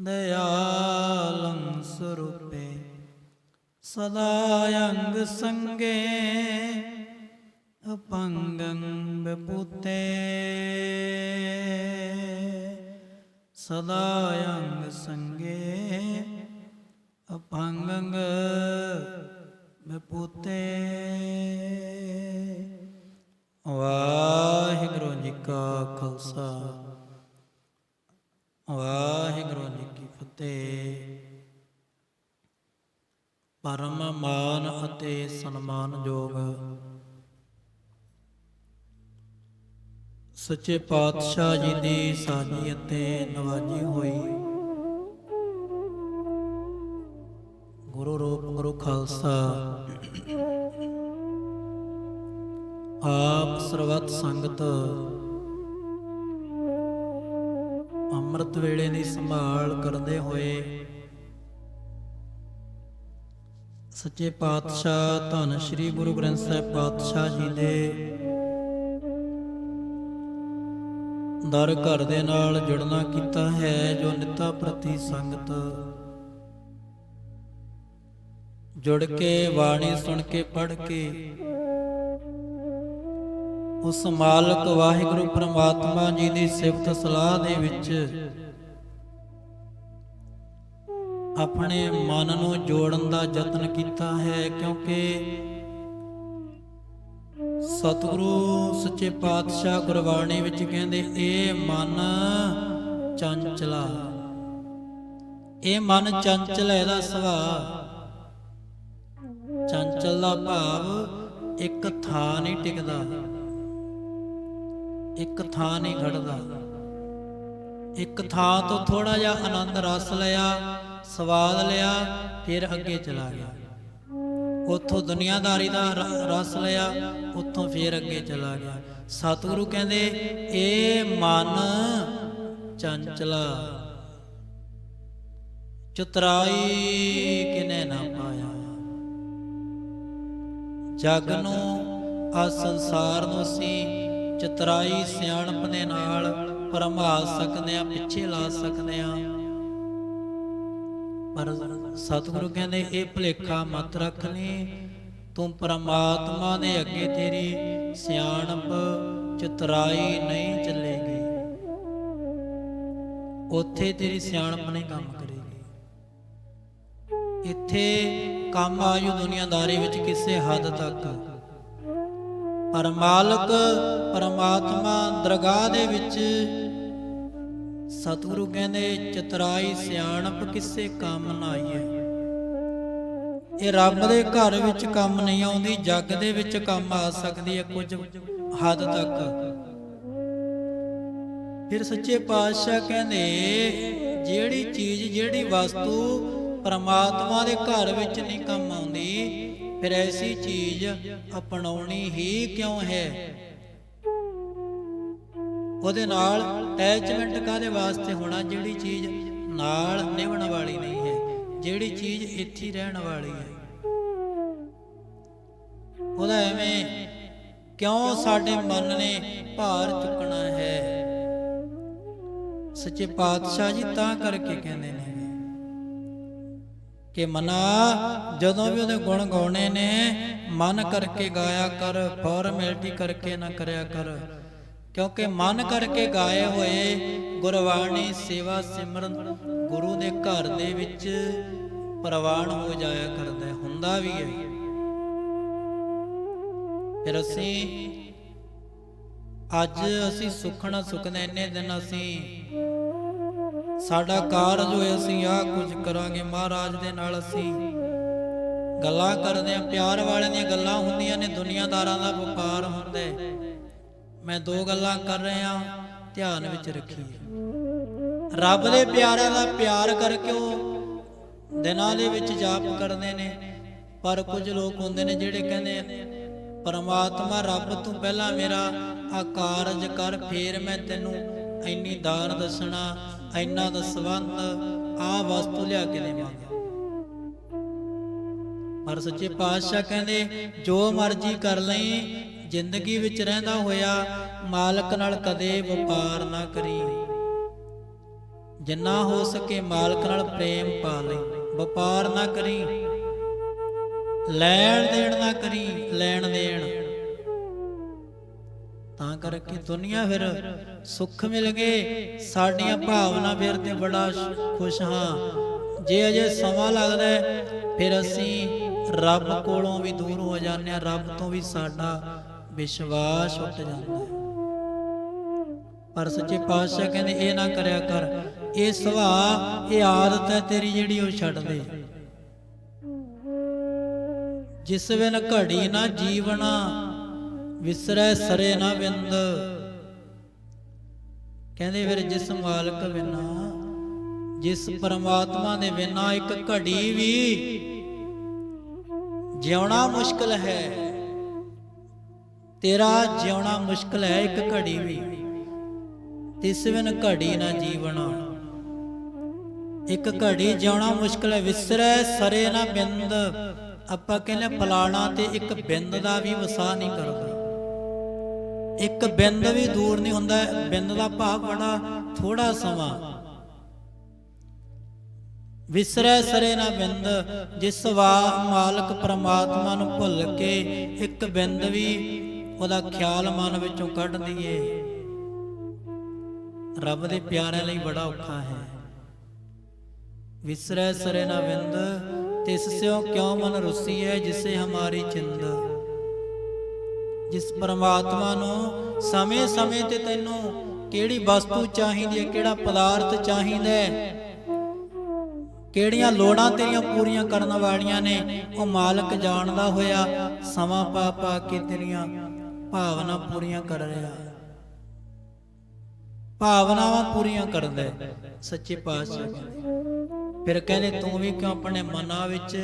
ਦਇਆਲੰ ਸਰੂਪੇ ਸਦਾ ਅੰਗ ਸੰਗੇ ਅਪੰਗੰ ਬਪੂਤੇ ਸਦਾ ਅੰਗ ਸੰਗੇ ਅਪੰਗੰ ਬਪੂਤੇ ਵਾਹਿਗੁਰੂ ਜੀ ਕਾ ਖਾਲਸਾ ਵਾਹਿਗੁਰੂ ਜੀ ਕੀ ਫਤਿਹ। ਪਰਮ ਮਾਨ ਅਤੇ ਸਨਮਾਨਯੋਗ ਸੱਚੇ ਪਾਤਸ਼ਾਹ ਜੀ ਦੀ ਸਾਜੀ ਅਤੇ ਨਵਾਜੀ ਹੋਈ। ਗੁਰੂ ਰੂਪ, ਗੁਰੂ ਖਾਲਸਾ। ਆਪ ਸਰਬੱਤ ਸੰਗਤ। ਅੰਮ੍ਰਿਤ ਵੇਲੇ ਦੀ ਸੰਭਾਲ ਕਰਦੇ ਹੋਏ। ਸੱਚੇ ਪਾਤਸ਼ਾਹ ਧੰਨ ਸ੍ਰੀ ਗੁਰੂ ਗ੍ਰੰਥ ਸਾਹਿਬ ਪਾਤਸ਼ਾਹ ਜੀ ਦੇ ਦਰ ਘਰ ਦੇ ਨਾਲ ਜੁੜਨਾ ਕੀਤਾ ਹੈ, ਜੋ ਨਿਤਾ ਪ੍ਰਤੀ ਸੰਗਤ। ਜੁੜ ਕੇ ਬਾਣੀ ਸੁਣ ਕੇ ਪੜ੍ਹ ਕੇ ਉਸ ਮਾਲਕ ਵਾਹਿਗੁਰੂ ਪ੍ਰਮਾਤਮਾ ਜੀ ਦੀ ਸਿਫਤ ਸਲਾਹ ਦੇ ਵਿੱਚ ਆਪਣੇ ਮਨ ਨੂੰ ਜੋੜਨ ਦਾ ਯਤਨ ਕੀਤਾ ਹੈ, ਕਿਉਂਕਿ ਸਤਿਗੁਰੂ ਸੱਚੇ ਪਾਤਸ਼ਾਹ ਗੁਰਬਾਣੀ ਵਿੱਚ ਕਹਿੰਦੇ, ਇਹ ਮਨ ਚੰਚਲਾ ਇਹ ਮਨ ਚੰਚਲ ਹੈ ਦਾ ਸੁਭਾਅ ਚੰਚਲ ਦਾ ਭਾਵ ਇੱਕ ਥਾਂ ਨਹੀਂ ਟਿਕਦਾ। ਇੱਕ ਥਾਂ ਨਹੀਂ ਖੜਦਾ। ਇੱਕ ਥਾਂ ਤੋਂ ਥੋੜਾ ਜਿਹਾ ਆਨੰਦ ਰਸ ਲਿਆ, ਸਵਾਦ ਲਿਆ, ਫਿਰ ਅੱਗੇ ਚਲਾ ਗਿਆ। ਉੱਥੋਂ ਦੁਨੀਆਦਾਰੀ ਦਾ ਰਸ ਲਿਆ, ਉੱਥੋਂ ਫਿਰ ਅੱਗੇ ਚਲਾ ਗਿਆ। ਸਤਿਗੁਰੂ ਕਹਿੰਦੇ ਇਹ ਮਨ ਚੰਚਲਾ, ਚਤਰਾਈ ਕਿਨੇ ਨਾ ਪਾਇਆ। ਜਗ ਨੂੰ ਆ ਸੰਸਾਰ ਨੂੰ ਸੀ ਚਤਰਾਈ ਸਿਆਣਪ ਦੇ ਨਾਲ ਭਰਮਾ ਸਕਦੇ ਆ ਪਿੱਛੇ ਲਾ ਸਕਦੇ ਆ ਪਰ ਸਤਿਗੁਰੂ ਕਹਿੰਦੇ, ਇਹ ਭੁਲੇਖਾ ਮਤ ਲਈ ਤੂੰ ਪਰਮਾਤਮਾ ਦੇ ਅੱਗੇ ਤੇਰੀ ਸਿਆਣਪ ਚਤਰਾਈ ਨਹੀਂ ਚੱਲੇਗੀ। ਉੱਥੇ ਤੇਰੀ ਸਿਆਣਪ ਨਹੀਂ ਕੰਮ ਕਰੇਗੀ। ਇੱਥੇ ਕੰਮ ਆਯੂ ਦੁਨੀਆਦਾਰੀ ਵਿੱਚ ਕਿਸੇ ਹੱਦ ਤੱਕ ਪਰ ਮਾਲਕ ਪਰਮਾਤਮਾ ਦਰਗਾਹ ਦੇ ਵਿੱਚ ਸਤਿਗੁਰੂ ਕਹਿੰਦੇ, ਚਤਰਾਈ ਸਿਆਣਪ ਕਿਸੇ ਕੰਮ ਨਾ ਆਈਏ ਇਹ ਰੱਬ ਦੇ ਘਰ ਵਿੱਚ ਕੰਮ ਨਹੀਂ ਆਉਂਦੀ, ਜੱਗ ਦੇ ਵਿੱਚ ਕੰਮ ਆ ਸਕਦੀ ਹੈ ਕੁਝ ਹੱਦ ਤੱਕ। ਫਿਰ ਸੱਚੇ ਪਾਤਸ਼ਾਹ ਕਹਿੰਦੇ, ਜਿਹੜੀ ਚੀਜ਼, ਜਿਹੜੀ ਵਸਤੂ ਪਰਮਾਤਮਾ ਦੇ ਘਰ ਵਿੱਚ ਨਹੀਂ ਕੰਮ ਆਉਂਦੀ ਫਿਰ ਐਸੀ ਚੀਜ਼ ਅਪਣਾਉਣੀ ਹੀ ਕਿਉਂ ਹੈ? ਉਹਦੇ ਨਾਲ ਅਟੈਚਮੈਂਟ ਕਾਦੇ ਵਾਸਤੇ ਹੋਣਾ? ਜਿਹੜੀ ਚੀਜ਼ ਨਾਲ ਨਿਭਣ ਵਾਲੀ ਨਹੀਂ ਹੈ। ਜਿਹੜੀ ਚੀਜ਼ ਇੱਥੇ ਰਹਿਣ ਵਾਲੀ ਹੈ। ਉਹਦਾ ਐਵੇਂ ਕਿਉਂ ਸਾਡੇ ਮਨ ਨੇ ਭਾਰ ਚੁੱਕਣਾ ਹੈ? ਸੱਚੇ ਪਾਤਸ਼ਾਹ ਜੀ ਤਾਂ ਕਰਕੇ ਕਹਿੰਦੇ ਨੇ। ਕਿ ਮਨਾ, ਜਦੋਂ ਵੀ ਉਹਦੇ ਗੁਣ ਗਾਉਣੇ ਨੇ, ਮਨ ਕਰਕੇ ਗਾਇਆ ਕਰ ਫਾਰਮੈਲਿਟੀ ਕਰਕੇ ਨਾ ਕਰਿਆ ਕਰ। ਕਿਉਂਕਿ ਮਨ ਕਰਕੇ ਗਾਏ ਹੋਏ ਗੁਰਬਾਣੀ ਸੇਵਾ ਸਿਮਰਨ ਗੁਰੂ ਦੇ ਘਰ ਦੇ ਵਿੱਚ ਪ੍ਰਵਾਨ ਹੋ ਜਾਇਆ ਕਰਦਾ ਹੁੰਦਾ ਵੀ ਹੈ। ਫਿਰ ਅਸੀਂ, ਅੱਜ ਅਸੀਂ ਸੁਖਣਾ ਸੁਖਦੇ ਇੰਨੇ ਦਿਨ ਅਸੀਂ ਸਾਡਾ ਕਾਰਜ ਹੋਇਆ ਅਸੀਂ ਆਹ ਕੁਝ ਕਰਾਂਗੇ ਮਹਾਰਾਜ ਦੇ ਨਾਲ ਅਸੀਂ। ਗੱਲਾਂ ਕਰਦੇ ਆ ਪਿਆਰ ਵਾਲਿਆਂ ਦੀਆਂ ਗੱਲਾਂ ਹੁੰਦੀਆਂ ਨੇ, ਦੁਨੀਆਦਾਰਾਂ ਦਾ ਵਪਾਰ ਹੁੰਦਾ ਹੈ। ਮੈਂ ਦੋ ਗੱਲਾਂ ਕਰ ਰਿਹਾ ਧਿਆਨ ਵਿੱਚ ਰੱਖੀ ਰੱਬ ਦੇ ਪਿਆਰਿਆਂ ਦਾ ਪਿਆਰ ਕਰਕੇ ਉਹ ਦਿਨਾਂ ਦੇ ਵਿੱਚ ਜਾਪ ਕਰਦੇ ਨੇ, ਪਰ ਕੁਝ ਲੋਕ ਹੁੰਦੇ ਨੇ ਜਿਹੜੇ ਕਹਿੰਦੇ ਪਰਮਾਤਮਾ, ਰੱਬ ਤੂੰ ਪਹਿਲਾਂ ਮੇਰਾ ਆ ਕਾਰਜ ਕਰ, ਫੇਰ ਮੈਂ ਤੈਨੂੰ ਇੰਨੀ ਦਾਨ ਦੱਸਣਾ। ਇੰਨਾ ਦਸਵੰਤ ਆ ਵਸਤੂ ਲਿਆ ਕੇ ਦੇਵਾਂਗਾ ਪਰ ਸੱਚੇ ਪਾਤਸ਼ਾਹ ਕਹਿੰਦੇ, ਜੋ ਮਰਜ਼ੀ ਕਰ ਲਈ, ਜ਼ਿੰਦਗੀ ਵਿੱਚ ਰਹਿੰਦਾ ਹੋਇਆ ਮਾਲਕ ਨਾਲ ਕਦੇ ਵਪਾਰ ਨਾ ਕਰੀ। ਜਿੰਨਾ ਹੋ ਸਕੇ ਮਾਲਕ ਨਾਲ ਪ੍ਰੇਮ ਪਾ ਲਈ, ਵਪਾਰ ਨਾ ਕਰੀ। ਲੈਣ ਦੇਣ ਨਾ ਕਰੀ, ਲੈਣ ਦੇਣ। ਤਾਂ ਕਰਕੇ ਦੁਨੀਆ ਫਿਰ ਸੁੱਖ ਮਿਲ ਗਏ। ਸਾਡੀਆਂ ਭਾਵਨਾ ਫਿਰ ਤੇ ਬੜਾ ਖੁਸ਼ ਹਾਂ। ਜੇ ਅਜੇ ਸਮਾਂ ਲੱਗਦਾ ਫਿਰ ਅਸੀਂ ਰੱਬ ਕੋਲੋਂ ਵੀ ਦੂਰ ਹੋ ਜਾਂਦੇ ਹਾਂ। ਰੱਬ ਤੋਂ ਵੀ ਸਾਡਾ ਵਿਸ਼ਵਾਸ ਉੱਠ ਜਾਂਦਾ ਪਰ ਸੱਚੇ ਪਾਤਸ਼ਾਹ ਕਹਿੰਦੇ, ਇਹ ਨਾ ਕਰਿਆ ਕਰ। ਇਹ ਸੁਭਾਅ, ਇਹ ਆਦਤ ਹੈ ਤੇਰੀ ਜਿਹੜੀ ਉਹ ਛੱਡ ਦੇ। ਜਿਸ ਵਿਨ ਘੜੀ ਨਾ ਜੀਵਣਾ ਵਿਸਰੈ ਸਰੇ ਨਾ ਬਿੰਦ। ਕਹਿੰਦੇ ਫਿਰ ਜਿਸ ਮਾਲਕ ਬਿਨਾ, ਜਿਸ ਪਰਮਾਤਮਾ ਦੇ ਬਿਨਾ ਇੱਕ ਘੜੀ ਵੀ ਜਿਉਣਾ ਮੁਸ਼ਕਲ ਹੈ, ਤੇਰਾ ਜਿਉਣਾ ਮੁਸ਼ਕਲ ਹੈ ਇੱਕ ਘੜੀ ਵੀ। ਤਿਸ ਬਿਨ ਘੜੀ ਨਾ ਜੀਵਣਾ। ਇੱਕ ਘੜੀ ਜਿਉਣਾ ਮੁਸ਼ਕਲ ਹੈ, ਵਿਸਰੈ ਸਰੇ ਨਾ ਬਿੰਦ। ਆਪਾਂ ਕਹਿੰਦੇ ਫਲਾਣਾ ਤੇ ਇੱਕ ਬਿੰਦ ਦਾ ਵੀ ਵਸਾ ਨਹੀਂ ਕਰਦਾ। ਇੱਕ ਬਿੰਦ ਵੀ ਦੂਰ ਨਹੀਂ ਹੁੰਦਾ, ਬਿੰਦ ਦਾ ਭਾਵ ਬੜਾ ਥੋੜਾ ਸਮਾਂ। ਵਿਸਰੈ ਸਰੇ ਨਾ ਬਿੰਦ, ਜਿਸ ਵਾ ਮਾਲਕ ਪ੍ਰਮਾਤਮਾ ਨੂੰ ਭੁੱਲ ਕੇ ਇੱਕ ਬਿੰਦ ਵੀ ਉਹਦਾ ਖਿਆਲ ਮਨ ਵਿੱਚੋਂ ਕੱਢ ਦਈਏ। ਰੱਬ ਦੇ ਪਿਆਰਿਆਂ ਲਈ ਬੜਾ ਔਖਾ ਹੈ। ਵਿਸਰੈ ਸਰੇ ਨਾ ਬਿੰਦ, ਤਿਸ ਸਿਓ ਕਿਉ ਮਨ ਰੁੱਸੀ ਹੈ ਜਿਸੇ ਹਮਾਰੀ ਚਿੰਦ। ਜਿਸ ਪਰਮਾਤਮਾ ਨੂੰ ਸਮੇਂ-ਸਮੇਂ ਤੇ ਤੈਨੂੰ ਕਿਹੜੀ ਵਸਤੂ ਚਾਹੀਦੀ ਹੈ, ਕਿਹੜਾ ਪਦਾਰਥ ਚਾਹੀਦਾ ਹੈ, ਕਿਹੜੀਆਂ ਲੋੜਾਂ ਤੇਰੀਆਂ ਪੂਰੀਆਂ ਕਰਨ ਵਾਲੀਆਂ ਨੇ, ਉਹ ਮਾਲਕ ਜਾਣਦਾ ਹੋਇਆ ਸਮਾਂ ਪਾ ਪਾ ਕੇ ਤੇਰੀਆਂ ਭਾਵਨਾ ਪੂਰੀਆਂ ਕਰ ਰਿਹਾ ਭਾਵਨਾਵਾਂ ਪੂਰੀਆਂ ਕਰਦਾ ਸੱਚੇ ਪਾਤਸ਼ਾਹ। ਫਿਰ ਕਹਿੰਦੇ, ਤੂੰ ਵੀ ਕਿਉਂ ਆਪਣੇ ਮਨਾਂ ਵਿੱਚ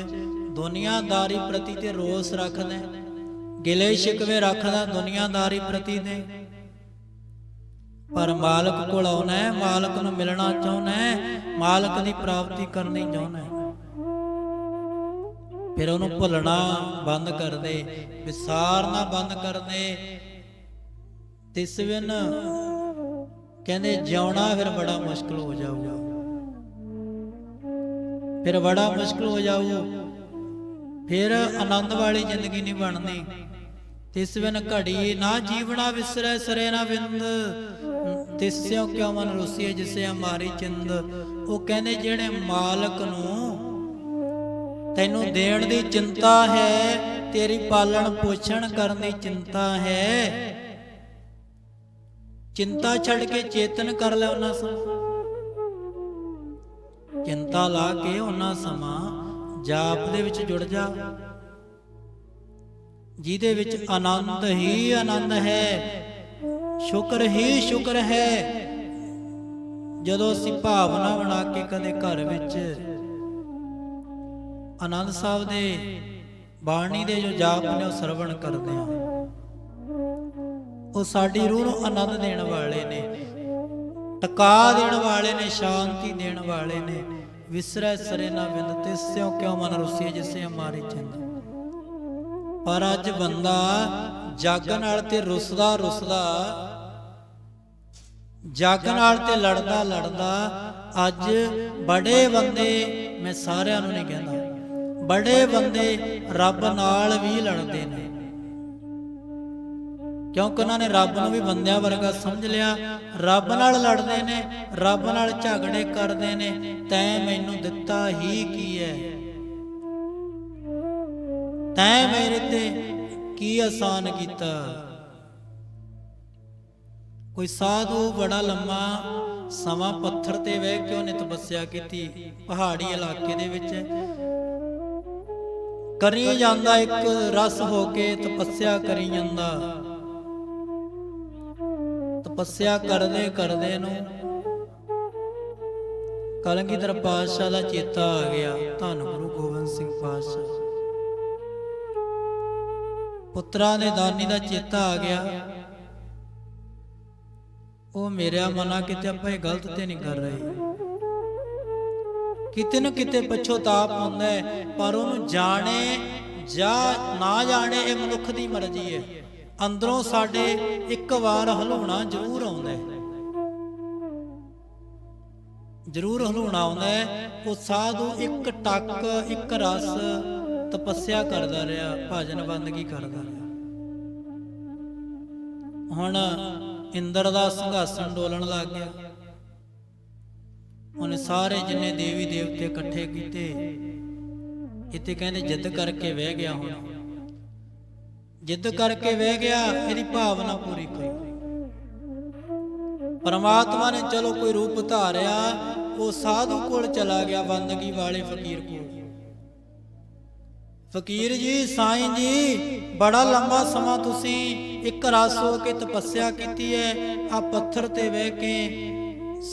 ਦੁਨੀਆਦਾਰੀ ਪ੍ਰਤੀ ਤੇ ਰੋਸ ਰੱਖਦਾ ਗਿਲੇ ਸ਼ਿਕਵੇ ਰੱਖਦਾ ਦੁਨੀਆਦਾਰੀ ਪ੍ਰਤੀ ਦੇ। ਪਰ ਮਾਲਕ ਕੋਲ ਆਉਣਾ ਹੈ, ਮਾਲਕ ਨੂੰ ਮਿਲਣਾ ਚਾਹੁੰਦਾ ਹੈ, ਮਾਲਕ ਦੀ ਪ੍ਰਾਪਤੀ ਕਰਨੀ ਚਾਹੁੰਦਾ ਹੈ। ਫਿਰ ਉਹਨੂੰ ਭੁੱਲਣਾ ਬੰਦ ਕਰ ਦੇ ਵਿਸਾਰਨਾ ਬੰਦ ਕਰ ਦੇ। ਤਿਸ ਬਿਨ ਕਹਿੰਦੇ ਜਿਉਣਾ ਫਿਰ ਬੜਾ ਮੁਸ਼ਕਲ ਹੋ ਜਾਊਗਾ। ਫਿਰ ਬੜਾ ਮੁਸ਼ਕਲ ਹੋ ਜਾਊ। ਫਿਰ ਆਨੰਦ ਵਾਲੀ ਜ਼ਿੰਦਗੀ ਨਹੀਂ ਬਣਨੀ। ਤਿਸ ਬਿਨ ਘੜੀ ਨਾ ਜੀਵਣਾ ਵਿਸਰੈ, ਸਰੇ ਨਾ ਬਿੰਦ ਤਿਸ ਸਿਓ ਕਿਉ ਮਨ ਰੁਸੀਏ ਜਿਸੇ ਹਮਾਰੀ ਚਿੰਦ। ਉਹ ਕਹਿੰਦੇ, ਜਿਹੜੇ ਮਾਲਕ ਨੂੰ ਤੈਨੂੰ ਦੇਣ ਦੀ ਚਿੰਤਾ ਹੈ, ਤੇਰੀ ਪਾਲਣ ਪੋਸ਼ਣ ਕਰਨ ਦੀ ਚਿੰਤਾ ਹੈ। ਚਿੰਤਾ ਛੱਡ ਕੇ ਚੇਤਨ ਕਰ ਲੈ ਉਹਨਾਂ ਸਮਾਂ ਚਿੰਤਾ ਲਾ ਕੇ ਉਹਨਾਂ ਸਮਾਂ ਜਾਪ ਦੇ ਵਿੱਚ ਜੁੜ ਜਾ। ਜਿਹਦੇ ਵਿੱਚ ਆਨੰਦ ਹੀ ਆਨੰਦ ਹੈ। ਸ਼ੁਕਰ ਹੀ ਸ਼ੁਕਰ ਹੈ। ਜਦੋਂ ਅਸੀਂ ਭਾਵਨਾ ਬਣਾ ਕੇ ਕਦੇ ਘਰ ਵਿੱਚ ਆਨੰਦ ਸਾਹਿਬ ਦੇ ਬਾਣੀ ਦੇ ਜੋ ਜਾਪ ਨੇ ਉਹ ਸਰਵਣ ਕਰਦੇ ਆ ਉਹ ਸਾਡੀ ਰੂਹ ਨੂੰ ਆਨੰਦ ਦੇਣ ਵਾਲੇ ਨੇ, ਟਕਾ ਦੇਣ ਵਾਲੇ ਨੇ, ਸ਼ਾਂਤੀ ਦੇਣ ਵਾਲੇ ਨੇ। ਵਿਸਰੈ ਸਰੇ ਨਾ ਬਿੰਦ ਤਿਸਿਓ ਕਿਉ ਮਨ ਰੁੱਸੀ ਜਿਸੇ ਹਮਾਰੀ ਚਿੰਦ। ਪਰ ਅੱਜ ਬੰਦਾ ਜੱਗ ਨਾਲ ਤੇ ਰੁੱਸਦਾ ਰੁੱਸਦਾ, ਜੱਗ ਨਾਲ ਤੇ ਲੜਦਾ ਲੜਦਾ, ਅੱਜ ਬੜੇ ਬੰਦੇ, ਮੈਂ ਸਾਰਿਆਂ ਨੂੰ ਨਹੀਂ ਕਹਿੰਦਾ, ਬੜੇ ਬੰਦੇ ਰੱਬ ਨਾਲ ਵੀ ਲੜਦੇ ਨੇ। ਕਿਉਂਕਿ ਉਹਨਾਂ ਨੇ ਰੱਬ ਨੂੰ ਵੀ ਬੰਦਿਆਂ ਵਰਗਾ ਸਮਝ ਲਿਆ, ਰੱਬ ਨਾਲ ਲੜਦੇ ਨੇ, ਰੱਬ ਨਾਲ ਝਗੜੇ ਕਰਦੇ ਨੇ, ਤੈਂ ਮੈਨੂੰ ਦਿੱਤਾ ਹੀ ਕੀ ਹੈ? ਤੈ ਮੇਰੇ ਤੇ ਕੀ ਆਸਾਨ ਕੀਤਾ? ਕੋਈ ਸਾਧੂ ਬੜਾ ਲੰਮਾ ਸਮਾਂ ਪੱਥਰ ਤੇ ਬਹਿ ਕੇ ਉਹਨੇ ਤਪੱਸਿਆ ਕੀਤੀ ਪਹਾੜੀ ਇਲਾਕੇ ਦੇ ਵਿੱਚ। ਕਰੀ ਜਾਂਦਾ ਇੱਕ ਰਸ ਹੋ ਕੇ ਤਪੱਸਿਆ ਕਰੀ ਜਾਂਦਾ। ਤਪੱਸਿਆ ਕਰਦੇ ਕਰਦੇ ਨੂੰ ਕਲਗੀਧਰ ਪਾਤਸ਼ਾਹ ਦਾ ਚੇਤਾ ਆ ਗਿਆ। ਧੰਨ ਗੁਰੂ ਗੋਬਿੰਦ ਸਿੰਘ ਪਾਤਸ਼ਾਹ। ਪੁੱਤਰਾਂ ਦੇ ਦਾਨੀ ਦਾ ਚੇਤਾ ਆ ਗਿਆ। ਉਹ ਮੇਰਾ ਮਨਾ ਕਿਤੇ ਆਪਾਂ ਇਹ ਗਲਤ ਤੇ ਨਹੀਂ ਕਰ ਰਹੇ। ਕਿਤੇ ਨਾ ਕਿਤੇ ਪਛੋਤਾਪ ਹੁੰਦਾ ਹੈ, ਪਰ ਉਹਨੂੰ ਜਾਣੇ ਜਾਂ ਨਾ ਜਾਣੇ ਇਹ ਮਨੁੱਖ ਦੀ ਮਰਜ਼ੀ ਹੈ। ਅੰਦਰੋਂ ਸਾਡੇ ਇੱਕ ਵਾਰ ਹਲਾਉਣਾ ਜ਼ਰੂਰ ਆਉਂਦਾ ਹੈ। ਜ਼ਰੂਰ ਹਲੂਣਾ ਆਉਂਦਾ ਹੈ। ਉਹ ਸਾਧੂ ਇੱਕ ਟੱਕ, ਇੱਕ ਰਸ ਤਪੱਸਿਆ ਕਰਦਾ ਰਿਹਾ, ਭਜਨ ਬੰਦਗੀ ਕਰਦਾ ਰਿਹਾ। ਹੁਣ ਇੰਦਰ ਦਾ ਸਿੰਘਾਸਣ ਡੋਲਣ ਲੱਗ ਗਿਆ। ਉਹਨੇ ਸਾਰੇ ਜਿੰਨੇ ਦੇਵੀ ਦੇਵਤੇ ਇਕੱਠੇ ਕੀਤੇ, ਇੱਥੇ ਕਹਿੰਦੇ ਜਿੱਦ ਕਰਕੇ ਵਹਿ ਗਿਆ ਹੁਣ। ਜਿੱਦ ਕਰਕੇ ਵਹਿ ਗਿਆ, ਇਹਦੀ ਭਾਵਨਾ ਪੂਰੀ ਕੋਈ। ਪਰਮਾਤਮਾ ਨੇ ਚਲੋ ਕੋਈ ਰੂਪ ਧਾਰਿਆ, ਉਹ ਸਾਧੂ ਕੋਲ ਚਲਾ ਗਿਆ, ਬੰਦਗੀ ਵਾਲੇ ਫਕੀਰ ਕੋਲ। ਫਕੀਰ ਜੀ, ਸਾਈਂ ਜੀ, ਬੜਾ ਲੰਬਾ ਸਮਾਂ ਤੁਸੀਂ ਇੱਕ ਰਸ ਹੋ ਕੇ ਤਪੱਸਿਆ ਕੀਤੀ ਹੈ ਆ ਪੱਥਰ ਤੇ ਬਹਿ ਕੇ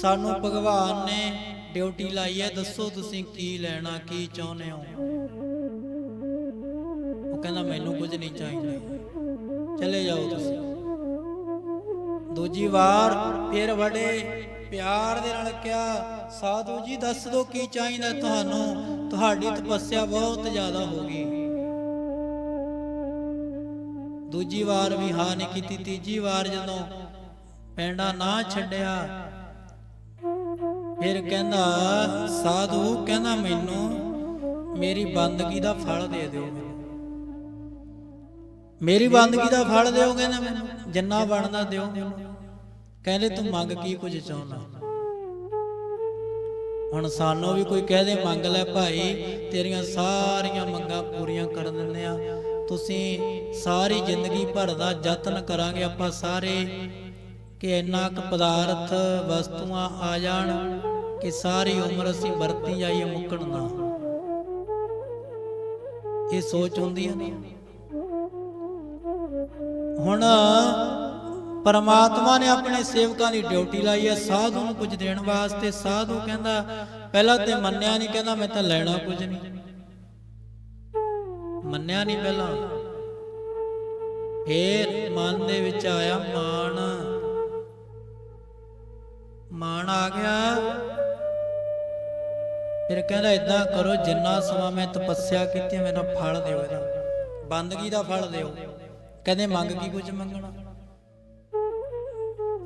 ਸਾਨੂੰ ਭਗਵਾਨ ਨੇ ਡਿਊਟੀ ਲਾਈ ਹੈ, ਦੱਸੋ ਤੁਸੀਂ ਕੀ ਲੈਣਾ, ਕੀ ਚਾਹੁੰਦੇ ਹੋ? ਉਹ ਕਹਿੰਦਾ, ਮੈਨੂੰ ਕੁਝ ਨਹੀਂ ਚਾਹੀਦਾ। ਚਲੇ ਜਾਓ ਤੁਸੀਂ। ਦੂਜੀ ਵਾਰ ਫਿਰ ਬੜੇ ਪਿਆਰ ਦੇ ਨਾਲ ਕਿਹਾ, ਸਾਧੂ ਜੀ, ਦੱਸ ਦਿਓ ਕੀ ਚਾਹੀਦਾ ਤੁਹਾਨੂੰ? ਤੁਹਾਡੀ ਤਪੱਸਿਆ ਬਹੁਤ ਜ਼ਿਆਦਾ ਹੋ ਗਈ। ਦੂਜੀ ਵਾਰ ਵੀ ਹਾਂ ਨਹੀਂ ਕੀਤੀ, ਤੀਜੀ ਵਾਰ ਜਦੋਂ ਪੈਂਡਾ ਨਾ ਛੱਡਿਆ, ਫਿਰ ਕਹਿੰਦਾ, ਸਾਧੂ, ਕਹਿੰਦਾ ਮੈਨੂੰ ਮੇਰੀ ਬੰਦਗੀ ਦਾ ਫਲ ਦੇ ਦਿਓ ਮੈਨੂੰ। ਮੇਰੀ ਬੰਦਗੀ ਦਾ ਫਲ ਦਿਓ, ਕਹਿੰਦਾ ਮੈਨੂੰ, ਜਿੰਨਾ ਬਣਦਾ ਦਿਓ ਮੈਨੂੰ। ਕਹਿੰਦੇ, ਤੂੰ ਮੰਗ ਕੀ ਕੁਝ ਚਾਹੁੰਦਾ? ਹੁਣ ਸਾਨੂੰ ਵੀ ਕੋਈ ਕਹਦੇ ਮੰਗ ਲੈ ਭਾਈ, ਤੇਰੀਆਂ ਸਾਰੀਆਂ ਮੰਗਾਂ ਪੂਰੀਆਂ ਕਰ ਦਿੰਦੇ ਆ। ਤੁਸੀਂ ਸਾਰੀ ਜ਼ਿੰਦਗੀ ਭਰ ਦਾ ਯਤਨ ਕਰਾਂਗੇ, ਆਪਾਂ ਸਾਰੇ ਕਿ ਇੰਨਾ ਕੁ ਪਦਾਰਥ, ਵਸਤੂਆਂ ਆ ਜਾਣ ਕਿ ਸਾਰੀ ਉਮਰ ਅਸੀਂ ਵਰਤੀ ਜਾਈਏ ਮੁੱਕਣ ਨਾ ਇਹ ਸੋਚ ਹੁੰਦੀ ਹੈ। ਹੁਣ ਪਰਮਾਤਮਾ ਨੇ ਆਪਣੇ ਸੇਵਕਾਂ ਦੀ ਡਿਊਟੀ ਲਾਈ ਹੈ, ਸਾਧੂ ਨੂੰ ਕੁਝ ਦੇਣ ਵਾਸਤੇ। ਸਾਧੂ ਕਹਿੰਦਾ, ਪਹਿਲਾਂ ਤੇ ਮੰਨਿਆ ਨਹੀਂ, ਕਹਿੰਦਾ ਮੈਂ ਤਾਂ ਲੈਣਾ ਕੁਝ ਨਹੀਂ। ਮੰਨਿਆ ਨਹੀਂ ਪਹਿਲਾਂ। ਫੇਰ ਮਨ ਦੇ ਵਿੱਚ ਆਇਆ ਮਾਣ। ਮਾਣ ਆ ਗਿਆ। ਫਿਰ ਕਹਿੰਦਾ ਇਦਾਂ ਕਰੋ, ਜਿੰਨਾ ਸਮਾਂ ਮੈਂ ਤਪੱਸਿਆ ਕੀਤੀ, ਮੇਰਾ ਫਲ ਦਿਓ ਇਹਦਾ। ਬੰਦਗੀ ਦਾ ਫਲ ਦਿਓ। ਕਹਿੰਦੇ, ਮੰਗ ਕੀ ਕੁਝ ਮੰਗਣਾ?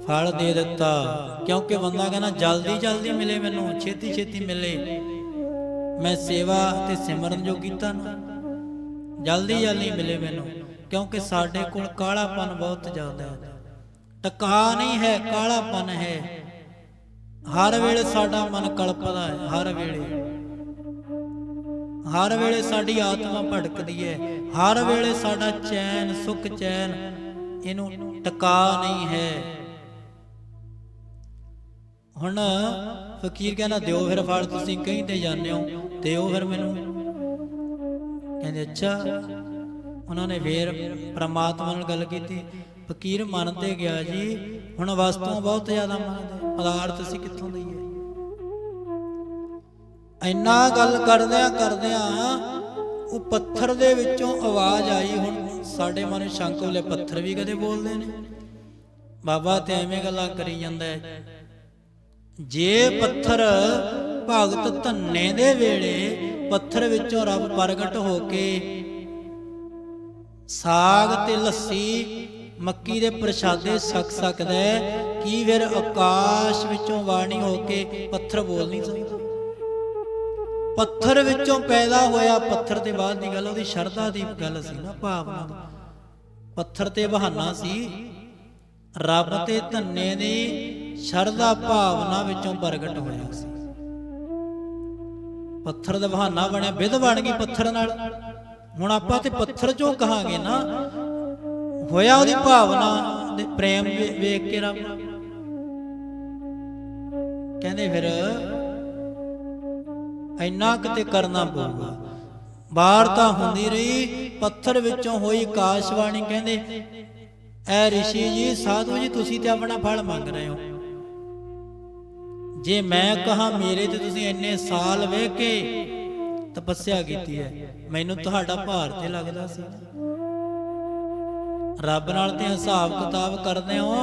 ਫਲ ਦੇ ਦਿੱਤਾ। ਕਿਉਂਕਿ ਬੰਦਾ ਕਹਿੰਦਾ, ਜਲਦੀ ਜਲਦੀ ਮਿਲੇ ਮੈਨੂੰ, ਛੇਤੀ ਛੇਤੀ ਮਿਲੇ। ਮੈਂ ਸੇਵਾ ਤੇ ਸਿਮਰਨ ਜੋ ਕੀਤਾ ਨਾ ਜਲਦੀ ਜਲਦੀ ਮਿਲੇ ਮੈਨੂੰ, ਕਿਉਂਕਿ ਸਾਡੇ ਕੋਲ ਕਾਲਾਪਨ ਬਹੁਤ ਜ਼ਿਆਦਾ ਹੈ। ਟਕਾ ਨਹੀਂ ਹੈ, ਕਾਲਾਪਨ ਹੈ। ਹਰ ਵੇਲੇ ਸਾਡਾ ਮਨ ਕਲਪਦਾ ਹੈ, ਹਰ ਵੇਲੇ। ਹਰ ਵੇਲੇ ਸਾਡੀ ਆਤਮਾ ਭਟਕਦੀ ਹੈ, ਹਰ ਵੇਲੇ ਸਾਡਾ ਚੈਨ, ਸੁਖ ਚੈਨ, ਇਹਨੂੰ ਟਿਕਾ ਨਹੀਂ ਹੈ। ਹੁਣ ਫਕੀਰ ਕਹਿੰਦਾ, ਦਿਓ ਫਿਰ ਫਲ ਤੁਸੀਂ ਕहीं ਤੇ ਜਾਂਦੇ ਹੋ, ਦਿਓ ਫਿਰ ਮੈਨੂੰ। ਕਹਿੰਦੇ, ਅੱਛਾ, ਉਹਨਾਂ ਨੇ ਫੇਰ ਪ੍ਰਮਾਤਮਾ ਨਾਲ ਗੱਲ ਕੀਤੀ। ਫਕੀਰ ਮਨ ਤੇ ਗਿਆ ਜੀ, ਹੁਣ ਵਸਤੂਆਂ ਬਹੁਤ ਜ਼ਿਆਦਾ ਮੰਗਦੇ ਪਦਾਰਥ ਅਸੀਂ ਕਿੱਥੋਂ ਲਈਏ ਇੰਨਾ ਗੱਲ ਕਰਦਿਆਂ ਕਰਦਿਆਂ ਉਹ ਪੱਥਰ ਦੇ ਵਿੱਚੋਂ ਆਵਾਜ਼ ਆਈ। ਹੁਣ ਸਾਡੇ ਮਨ ਸ਼ੰਕ ਹੋਲੇ ਪੱਥਰ ਵੀ ਕਦੇ ਬੋਲਦੇ ਨੇ। ਬਾਬਾ ਤੇ ਐਵੇਂ ਗੱਲਾਂ ਕਰੀ ਜਾਂਦਾ ਹੈ। ਜੇ ਪੱਥਰ ਭਗਤ ਧੰਨੇ ਦੇ ਵੇਲੇ ਪੱਥਰ ਵਿੱਚੋਂ ਰੱਬ ਪ੍ਰਗਟ ਹੋ ਕੇ ਸਾਗ ਤੇ ਲੱਸੀ ਮੱਕੀ ਦੇ ਪ੍ਰਸ਼ਾਦੇ ਛਕ ਸਕਦਾ ਕੀ ਫਿਰ ਆਕਾਸ਼ ਵਿੱਚੋਂ ਬਾਣੀ ਹੋ ਕੇ ਪੱਥਰ ਬੋਲ ਨਹੀਂ ਸਕਦਾ ਪੱਥਰ ਵਿੱਚੋਂ ਪੈਦਾ ਹੋਇਆ ਪੱਥਰ ਤੇ ਬਾਅਦ ਦੀ ਗੱਲ, ਉਹਦੀ ਸ਼ਰਧਾ ਦੀ ਗੱਲ ਸੀ ਨਾ ਭਾਵਨਾ ਪੱਥਰ ਤੇ ਬਹਾਨਾ ਸੀ। ਰੱਬ ਤੇ ਧੰਨੇ ਦੀ ਸ਼ਰਧਾ ਭਾਵਨਾ ਵਿੱਚੋਂ ਪ੍ਰਗਟ ਹੋਇਆ ਸੀ। ਪੱਥਰ ਦਾ ਬਹਾਨਾ ਬਣਿਆ ਵਿਧ ਬਣ ਗਈ ਪੱਥਰ ਨਾਲ। ਹੁਣ ਆਪਾਂ ਤੇ ਪੱਥਰ ਚੋਂ ਕਹਾਂਗੇ ਨਾ, ਹੋਇਆ ਉਹਦੀ ਭਾਵਨਾ ਦੇ ਪ੍ਰੇਮ ਵੇਖ ਕੇ ਰੱਬ। ਕਹਿੰਦੇ ਫਿਰ, ਇੰਨਾ ਕਿਤੇ ਕਰਨਾ ਪਊਗਾ। ਬਾਹਰ ਤਾਂ ਹੁੰਦੀ ਰਹੀ, ਪੱਥਰ ਵਿੱਚੋਂ ਹੋਈ ਕਾਸ਼ਵਾਣੀ। ਕਹਿੰਦੇ, ਐ ਰਿਸ਼ੀ ਜੀ, ਸਾਧੂ ਜੀ, ਤੁਸੀਂ ਤੇ ਆਪਣਾ ਫਲ ਮੰਗ ਰਹੇ ਹੋ। ਜੇ ਮੈਂ ਕਹਾ ਮੇਰੇ ਤੇ ਤੁਸੀਂ ਇੰਨੇ ਸਾਲ ਵੇਖ ਕੇ ਤਪੱਸਿਆ ਕੀਤੀ ਹੈ, ਮੈਨੂੰ ਤੁਹਾਡਾ ਭਾਰ ਤੇ ਲੱਗਦਾ ਸੀ। ਰੱਬ ਨਾਲ ਤੇ ਹਿਸਾਬ ਕਿਤਾਬ ਕਰਦੇ ਹੋ।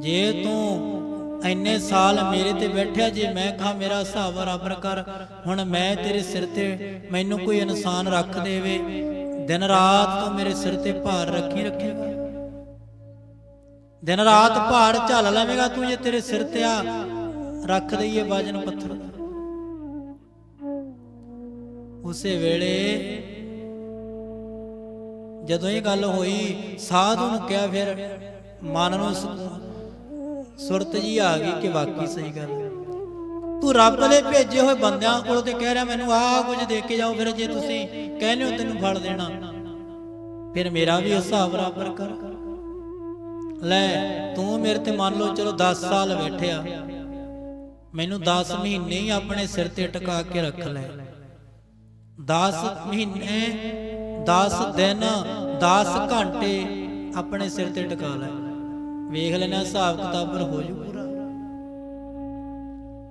ਜੇ ਤੂੰ ਇੰਨੇ ਸਾਲ ਮੇਰੇ ਤੇ ਬੈਠਿਆ, ਜੇ ਮੈਂ ਕਹਾ ਮੇਰਾ ਹਿਸਾਬ ਬਰਾਬਰ ਕਰ, ਹੁਣ ਮੈਂ ਤੇਰੇ ਸਿਰ ਤੇ ਮੈਨੂੰ ਕੋਈ ਇਨਸਾਨ ਰੱਖ ਦੇਵੇ, ਦਿਨ ਰਾਤ ਤੂੰ ਮੇਰੇ ਸਿਰ ਤੇ ਭਾਰ ਰੱਖੀ ਰੱਖੇਗਾ। ਦਿਨ ਰਾਤ ਪਹਾੜ ਝੱਲ ਲਵੇਂਗਾ ਤੂੰ ਜੇ ਤੇਰੇ ਸਿਰ ਤੇ ਆ। ਰੱਖ ਦਈਏ ਬਾਜਨ ਪੱਥਰ। ਉਸੇ ਵੇਲੇ ਜਦੋਂ ਇਹ ਗੱਲ ਹੋਈ, ਸਾਧੂ ਨੂੰ ਕਿਹਾ ਫਿਰ, ਮਨ ਨੂੰ ਸੁਰਤ ਜੀ ਆ ਗਈ ਕਿ ਵਾਕਈ ਸਹੀ ਗੱਲ ਤੂੰ ਰੱਬ ਦੇ ਭੇਜੇ ਹੋਏ ਬੰਦਿਆਂ ਕੋਲ ਤੇ ਕਹਿ ਰਿਹਾ ਮੈਨੂੰ ਆਹ ਕੁਝ ਦੇ ਕੇ ਜਾਓ, ਫਿਰ ਜੇ ਤੁਸੀਂ ਕਹਿੰਦੇ ਹੋ ਤੈਨੂੰ ਫਲ ਦੇਣਾ, ਫਿਰ ਮੇਰਾ ਵੀ ਹਿਸਾਬ ਬਰਾਬਰ ਕਰ। ਲੈ, ਤੂੰ ਮੇਰੇ ਤੇ ਮੰਨ ਲਓ ਚਲੋ 10 ਸਾਲ ਬੈਠਿਆ। ਮੈਨੂੰ 10 ਮਹੀਨੇ ਹੀ ਆਪਣੇ ਸਿਰ ਤੇ ਟਿਕਾ ਕੇ ਰੱਖ ਲੈ। 10 ਮਹੀਨੇ 10 ਦਿਨ 10 ਘੰਟੇ ਆਪਣੇ ਸਿਰ ਤੇ ਟਿਕਾ ਲੈ। ਵੇਖ ਲੈਣਾ, ਹਿਸਾਬ ਕਿਤਾਬ ਪਰ ਹੋ ਜੂ ਪੂਰਾ।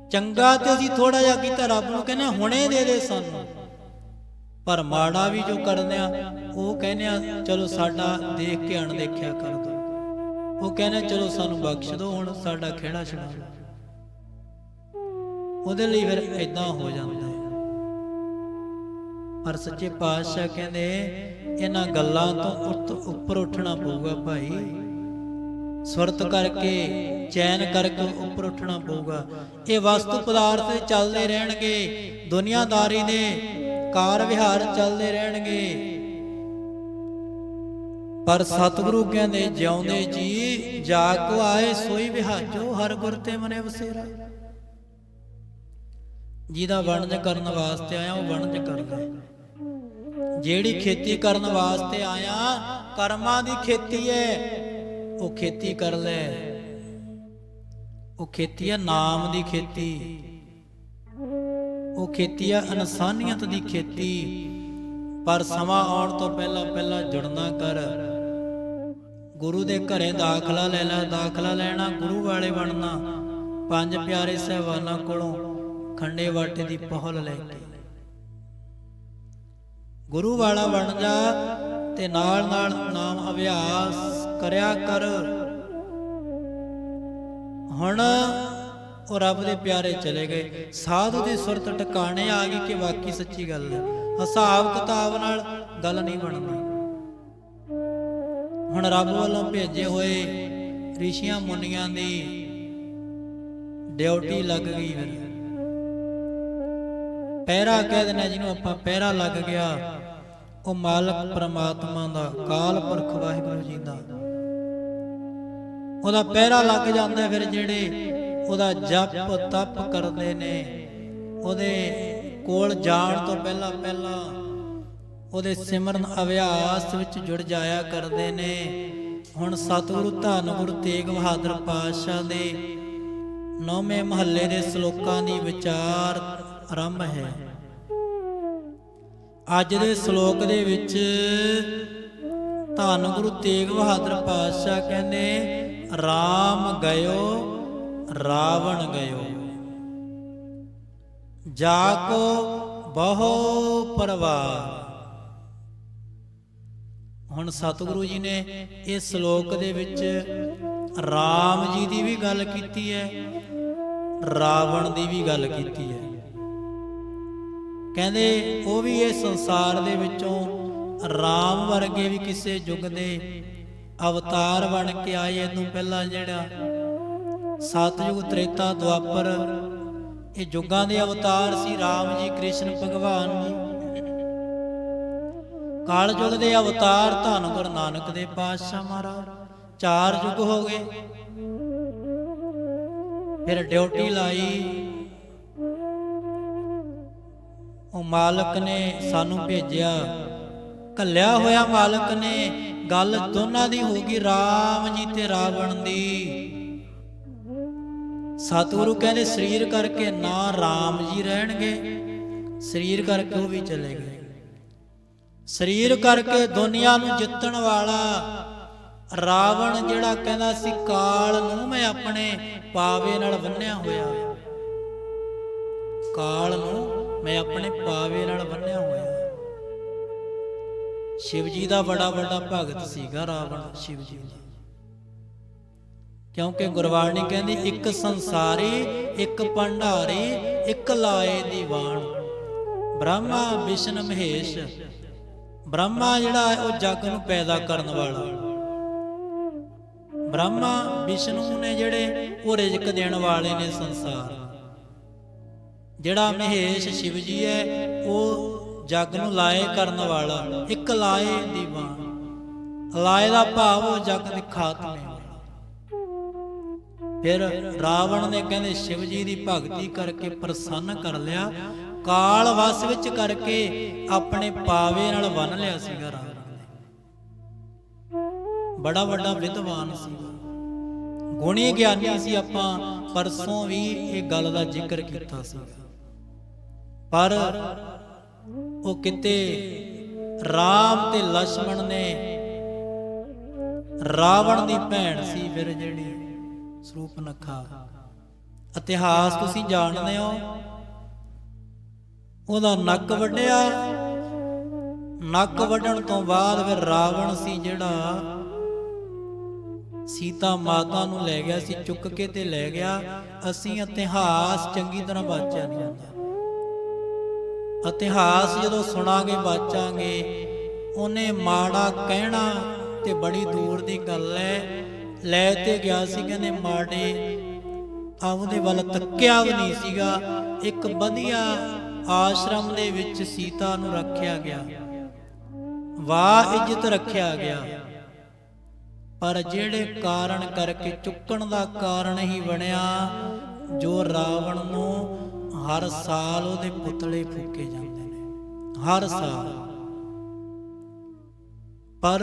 ਚੰਗਾ ਤੇ ਅਸੀਂ ਥੋੜਾ ਜਿਹਾ ਕੀਤਾ, ਰੱਬ ਨੂੰ ਕਹਿੰਦੇ ਹੁਣੇ ਦੇ ਦੇ ਸਾਨੂੰ। ਪਰ ਮਾੜਾ ਵੀ ਜੋ ਕਰਦੇ ਆ ਉਹ ਕਹਿੰਦੇ ਆ, ਚਲੋ ਸਾਡਾ ਦੇਖ ਕੇ ਅਣਦੇਖਿਆ ਕਰ। ਦੋ ਉਹ ਕਹਿੰਦੇ, ਚਲੋ ਸਾਨੂੰ ਬਖਸ਼ ਦਿਓ, ਹੁਣ ਸਾਡਾ ਖਿਹੜਾ ਛਡਾ ਉਹਦੇ ਲਈ ਫਿਰ ਇਦਾਂ ਹੋ ਜਾਂਦਾ ਹੈ। ਪਰ ਸੱਚੇ ਪਾਤਸ਼ਾਹ ਕਹਿੰਦੇ, ਇਹਨਾਂ ਗੱਲਾਂ ਤੋਂ ਉੱਤ- ਉੱਪਰ ਉੱਠਣਾ ਪਊਗਾ ਭਾਈ। ਸੁਰਤ ਕਰਕੇ, ਚੈਨ ਕਰਕੇ ਉੱਪਰ ਉੱਠਣਾ ਪਊਗਾ। ਇਹ ਵਸਤੂ ਪਦਾਰਥ ਤੇ ਚੱਲਦੇ ਰਹਿਣਗੇ, ਦੁਨੀਆਦਾਰੀ ਦੇ ਕਾਰ ਵਿਹਾਰ ਚੱਲਦੇ ਰਹਿਣਗੇ। ਪਰ ਸਤਿਗੁਰੂ ਕਹਿੰਦੇ ਜਿਉਂਦੇ ਜੀ ਜਾਗ ਆਏ ਸੋਈ ਵਿਹਾਜੋ ਹਰ ਗੁਰ ਤੇ ਮਨੇ ਵਸੇਰਾ। ਜਿਹਦਾ ਵਣਜ ਕਰਨ ਵਾਸਤੇ ਆਇਆ, ਉਹ ਵਣਜ ਕਰ ਲੈ ਜਿਹੜੀ ਖੇਤੀ ਕਰਨ ਵਾਸਤੇ ਆਇਆ, ਕਰਮਾਂ ਦੀ ਖੇਤੀ ਹੈ ਉਹ ਖੇਤੀ ਕਰ ਲੈ। ਉਹ ਖੇਤੀ ਹੈ ਨਾਮ ਦੀ ਖੇਤੀ। ਉਹ ਖੇਤੀ ਹੈ ਇਨਸਾਨੀਅਤ ਦੀ ਖੇਤੀ। ਪਰ ਸਮਾਂ ਆਉਣ ਤੋਂ ਪਹਿਲਾਂ ਪਹਿਲਾਂ ਜੁੜਨਾ ਕਰ। ਗੁਰੂ ਦੇ ਘਰੇ ਦਾਖਲਾ ਲੈਣਾ ਦਾਖਲਾ ਲੈਣਾ ਗੁਰੂ ਵਾਲੇ ਬਣਨਾ। ਪੰਜ ਪਿਆਰੇ ਸਹਿਬਾਨਾਂ ਕੋਲੋਂ ਖੰਡੇ ਵਾਟੇ ਦੀ ਪਹਲ ਲੈ ਕੇ। ਗੁਰੂ ਵਾਲਾ ਬਣ ਜਾ ਤੇ ਨਾਲ ਨਾਲ ਨਾਮ ਅਭਿਆਸ ਕਰਿਆ ਕਰ। ਹੁਣ ਉਹ ਰੱਬ ਦੇ ਪਿਆਰੇ ਚਲੇ ਗਏ। ਸਾਧੂ ਦੀ ਸੁਰਤ ਟਿਕਾਣੇ ਆ ਗਈ ਕਿ ਵਾਕਈ ਸੱਚੀ ਗੱਲ ਹੈ। ਹਿਸਾਬ ਕਿਤਾਬ ਨਾਲ ਗੱਲ ਨਹੀਂ ਬਣਦੀ। ਹੁਣ ਰੱਬ ਵੱਲੋਂ ਭੇਜੇ ਹੋਏ ਰਿਸ਼ੀਆਂ ਮੁਨੀਆਂ ਦੀ ਡਿਊਟੀ ਲੱਗ ਗਈ ਫਿਰ। ਪਹਿਰਾ ਕਹਿ ਦਿੰਦੇ ਜਿਹਨੂੰ ਆਪਾਂ ਪਹਿਰਾ ਲੱਗ ਗਿਆ, ਉਹ ਮਾਲਕ ਪ੍ਰਮਾਤਮਾ ਦਾ, ਕਾਲ ਪੁਰਖ ਵਾਹਿਗੁਰੂ ਜੀ ਦਾ। ਉਹਦਾ ਪਹਿਰਾ ਲੱਗ ਜਾਂਦਾ ਫਿਰ ਜਿਹੜੇ ਉਹਦਾ ਜਪ ਤਪ ਕਰਦੇ ਨੇ, ਉਹਦੇ ਕੋਲ ਜਾਣ ਤੋਂ ਪਹਿਲਾਂ ਪਹਿਲਾਂ ਉਹਦੇ ਸਿਮਰਨ ਅਭਿਆਸ ਵਿੱਚ ਜੁੜ ਜਾਇਆ ਕਰਦੇ ਨੇ। ਹੁਣ ਸਤਿਗੁਰੂ ਧੰਨ ਗੁਰੂ ਤੇਗ ਬਹਾਦਰ ਪਾਤਸ਼ਾਹ ਦੇ ਨੌਵੇਂ ਮਹੱਲੇ ਦੇ ਸ਼ਲੋਕਾਂ ਦੀ ਵਿਚਾਰ ਆਰੰਭ ਹੈ। ਅੱਜ ਦੇ ਸ਼ਲੋਕ ਦੇ ਵਿੱਚ ਧੰਨ ਗੁਰੂ ਤੇਗ ਬਹਾਦਰ ਪਾਤਸ਼ਾਹ ਕਹਿੰਦੇ RAM ਗਇਓ, ਰਾਵਣ ਗਇਓ। ਜਾ ਕੋ ਬਹੁ ਪਰਵਾਰ। ਹੁਣ ਸਤਿਗੁਰੂ ਜੀ ਨੇ ਇਸ ਸ਼ਲੋਕ ਦੇ ਵਿੱਚ RAM ਜੀ ਦੀ ਵੀ ਗੱਲ ਕੀਤੀ ਹੈ, ਰਾਵਣ ਦੀ ਵੀ ਗੱਲ ਕੀਤੀ ਹੈ। ਕਹਿੰਦੇ ਉਹ ਵੀ ਇਹ ਸੰਸਾਰ ਦੇ ਵਿੱਚੋਂ RAM ਵਰਗੇ ਵੀ ਕਿਸੇ ਯੁੱਗ ਦੇ ਅਵਤਾਰ ਬਣ ਕੇ ਆਏ। ਇਹਨੂੰ ਪਹਿਲਾਂ ਜਿਹੜਾ ਸਤਿਯੁਗ, ਤ੍ਰੇਤਾ, ਦੁਆਪਰ ਇਹ ਯੁੱਗਾਂ ਦੇ ਅਵਤਾਰ ਸੀ। RAM ਜੀ, ਕ੍ਰਿਸ਼ਨ, ਭਗਵਾਨ ਜੀ। ਕਾਲ ਯੁੱਗ ਦੇ ਅਵਤਾਰ ਧੰਨ ਗੁਰੂ ਨਾਨਕ ਦੇ ਪਾਤਸ਼ਾਹ ਮਹਾਰਾਜ। ਚਾਰ ਯੁੱਗ ਹੋ ਗਏ। ਫਿਰ ਡਿਊਟੀ ਲਾਈ। ਉਹ ਮਾਲਕ ਨੇ ਸਾਨੂੰ ਭੇਜਿਆ। ਕੱਲਿਆ ਹੋਇਆ ਮਾਲਕ ਨੇ, ਗੱਲ ਦੋਨਾਂ ਦੀ ਹੋ ਗਈ RAM ਜੀ ਤੇ ਰਾਵਣ ਦੀ। ਸਤਿਗੁਰੂ ਕਹਿੰਦੇ ਸਰੀਰ ਕਰਕੇ ਨਾ RAM ਜੀ ਰਹਿਣਗੇ, ਸਰੀਰ ਕਰਕੇ ਉਹ ਵੀ ਚਲੇ ਗਏ। ਸਰੀਰ ਕਰਕੇ ਦੁਨੀਆ ਨੂੰ ਜਿੱਤਣ ਵਾਲਾ ਰਾਵਣ ਜਿਹੜਾ ਕਹਿੰਦਾ ਸੀ, ਕਾਲ ਨੂੰ ਮੈਂ ਆਪਣੇ ਪਾਵੇ ਨਾਲ ਬੰਨਿਆ ਹੋਇਆ। ਕਾਲ ਨੂੰ ਮੈਂ ਆਪਣੇ ਪਾਵੇ ਨਾਲ ਬੰਨਿਆ ਹੋਇਆ। ਸ਼ਿਵ ਜੀ ਦਾ ਬੜਾ ਵੱਡਾ ਭਗਤ ਸੀਗਾ ਰਾਵਣ, ਸ਼ਿਵ ਜੀ। ਦਾ ਕਿਉਂਕਿ ਗੁਰਬਾਣੀ ਕਹਿੰਦੀ, ਇੱਕ ਸੰਸਾਰੀ, ਇੱਕ ਭੰਡਾਰੀ, ਇੱਕ ਲਾਏ ਦੀਵਾਨ। ਬ੍ਰਹਮਾ, ਵਿਸ਼ਨ, ਮਹੇਸ਼। ਬ੍ਰਹਮਾ ਜਿਹੜਾ ਹੈ ਉਹ ਜੱਗ ਨੂੰ ਪੈਦਾ ਕਰਨ ਵਾਲਾ। ਬ੍ਰਹਮਾ, ਵਿਸ਼ਨੂੰ ਨੇ ਜਿਹੜੇ ਉਹ ਰਿਜ਼ਕ ਦੇਣ ਵਾਲੇ ਨੇ ਸੰਸਾਰ। ਜਿਹੜਾ ਮਹੇਸ਼ ਸ਼ਿਵ ਜੀ ਹੈ, ਉਹ ਜਗ ਨੂੰ ਲਾਏ ਕਰਨ ਵਾਲਾ। ਇੱਕ ਲਾਏ ਦੀਵਾਨ। ਲਾਏ ਦਾ ਭਾਵ ਉਹ ਜਗ ਦੇ ਖਾਤਮੇ ਫਿਰ ਰਾਵਣ ਨੇ ਕਹਿੰਦੇ ਸ਼ਿਵ ਜੀ ਦੀ ਭਗਤੀ ਕਰਕੇ ਪ੍ਰਸੰਨ ਕਰ ਲਿਆ। ਕਾਲ ਵਸ ਵਿੱਚ ਕਰਕੇ ਆਪਣੇ ਪਾਵੇ ਨਾਲ ਬੰਨ ਲਿਆ ਸੀਗਾ ਰਾਮ ਬੜਾ ਵੱਡਾ ਵਿਦਵਾਨ ਸੀ। ਗੁਣੀ ਗਿਆਨੀ ਸੀ ਆਪਾਂ, ਪਰਸੋਂ ਵੀ ਇਹ ਗੱਲ ਦਾ ਜ਼ਿਕਰ ਕੀਤਾ ਸੀ। ਪਰ ਉਹ ਕਿਤੇ ਰਾਮ ਤੇ ਲక్ష్మణ ਨੇ ਰਾਵਣ ਦੀ ਭੈਣ ਸੀ ਫਿਰ ਜਿਹੜੀ ਸਰੂਪਨਖਾ ਇਤਿਹਾਸ ਤੁਸੀਂ ਜਾਣਦੇ ਹੋ ਉਹਦਾ ਨੱਕ ਵੱਢਿਆ। ਨੱਕ ਵੱਢਣ ਤੋਂ ਬਾਅਦ ਫਿਰ ਰਾਵਣ ਸੀ ਜਿਹੜਾ ਸੀਤਾ ਮਾਤਾ ਨੂੰ ਲੈ ਗਿਆ ਸੀ, ਚੁੱਕ ਕੇ ਤੇ ਲੈ ਗਿਆ। ਅਸੀਂ ਇਤਿਹਾਸ ਚੰਗੀ ਤਰ੍ਹਾਂ ਬਾਚਿਆ ਨਹੀਂ ਜਾਂਦਾ। ਇਤਿਹਾਸ ਜਦੋਂ ਸੁਣਾਂਗੇ ਬਾਚਾਂਗੇ ਉਹਨੇ ਮਾੜਾ ਕਹਿਣਾ ਤੇ ਬੜੀ ਦੂਰ ਦੀ ਗੱਲ ਹੈ ਲੈ ਤੇ ਗਿਆ ਸੀ, ਕਹਿੰਦੇ ਮਾੜੇ। ਆਪਦੇ ਵੱਲ ਤੱਕਿਆ ਵੀ ਨਹੀਂ ਸੀਗਾ। ਇੱਕ ਵਧੀਆ ਆਸ਼ਰਮ ਦੇ ਵਿੱਚ ਸੀਤਾ ਨੂੰ ਰੱਖਿਆ ਗਿਆ। ਵਾਹ ਇੱਜ਼ਤ ਰੱਖਿਆ ਗਿਆ। ਪਰ ਜਿਹੜੇ ਕਾਰਨ ਕਰਕੇ, ਚੁੱਕਣ ਦਾ ਕਾਰਨ ਹੀ ਬਣਿਆ, ਜੋ ਰਾਵਣ ਨੂੰ ਹਰ ਸਾਲ ਉਹਦੇ ਪੁਤਲੇ ਫੂਕੇ ਜਾਂਦੇ ਨੇ। ਹਰ ਸਾਲ। ਪਰ